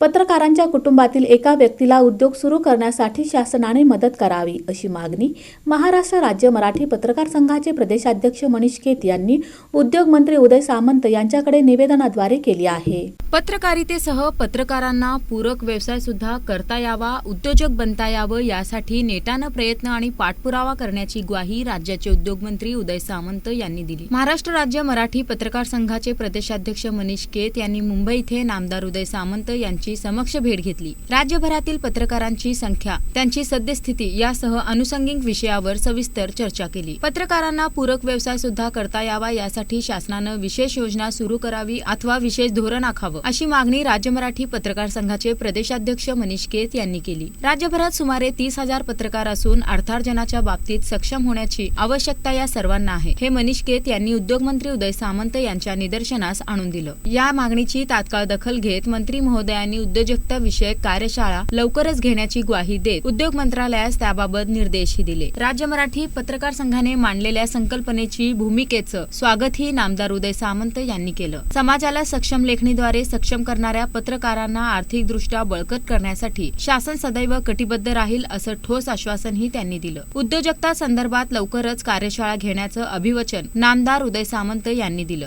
पत्रकारांच्या कुटुंबातील एका व्यक्तीला उद्योग सुरू करण्यासाठी शासनाने मदत करावी अशी मागणी महाराष्ट्र राज्य मराठी पत्रकार संघाचे प्रदेशाध्यक्ष मनीष केत यांनी उद्योगमंत्री उदय सामंत यांच्याकडे निवेदनाद्वारे केली आहे. पत्रकारितेसह पत्रकारांना पूरक व्यवसाय सुद्धा करता यावा उद्योजक बनता यावं यासाठी नेटानं प्रयत्न आणि पाठपुरावा करण्याची ग्वाही राज्याचे उद्योगमंत्री उदय सामंत यांनी दिली. महाराष्ट्र राज्य मराठी पत्रकार संघाचे प्रदेशाध्यक्ष मनीष केत यांनी मुंबई इथे नामदार उदय सामंत यांची समक्ष भेट घेतली. राज्यभरातील पत्रकारांची संख्या त्यांची सद्यस्थिती यासह अनुषंगिक विषयावर सविस्तर चर्चा केली. पत्रकारांना पूरक व्यवसाय सुद्धा करता यावा यासाठी शासनानं विशेष योजना सुरू करावी अथवा विशेष धोरण आखावं. अशी मागणी राज्य मराठी पत्रकार संघाचे प्रदेशाध्यक्ष मनीष केत यांनी केली. राज्यभरात सुमारे तीस हजार पत्रकार असून अर्थार्जनाच्या बाबतीत सक्षम होण्याची आवश्यकता या सर्वांना आहे. हे मनीष केत यांनी उद्योगमंत्री उदय सामंत यांच्या निदर्शनास आणून दिलं. या मागणीची तात्काळ दखल घेत मंत्री महोदयांनी उद्योजकता विषयक कार्यशाळा लवकरच घेण्याची ग्वाही देत उद्योग मंत्रालयास त्याबाबत निर्देशही दिले. राज्य मराठी पत्रकार संघाने मांडलेल्या संकल्पनेची भूमिकेचं स्वागतही नामदार उदय सामंत यांनी केलं. समाजाला सक्षम लेखणीद्वारे सक्षम करणाऱ्या पत्रकारांना आर्थिकदृष्ट्या बळकट करण्यासाठी शासन सदैव कटिबद्ध राहील असं ठोस आश्वासनही त्यांनी दिलं. उद्योजकता संदर्भात लवकरच कार्यशाळा घेण्याचं अभिवचन नामदार उदय सामंत यांनी दिलं.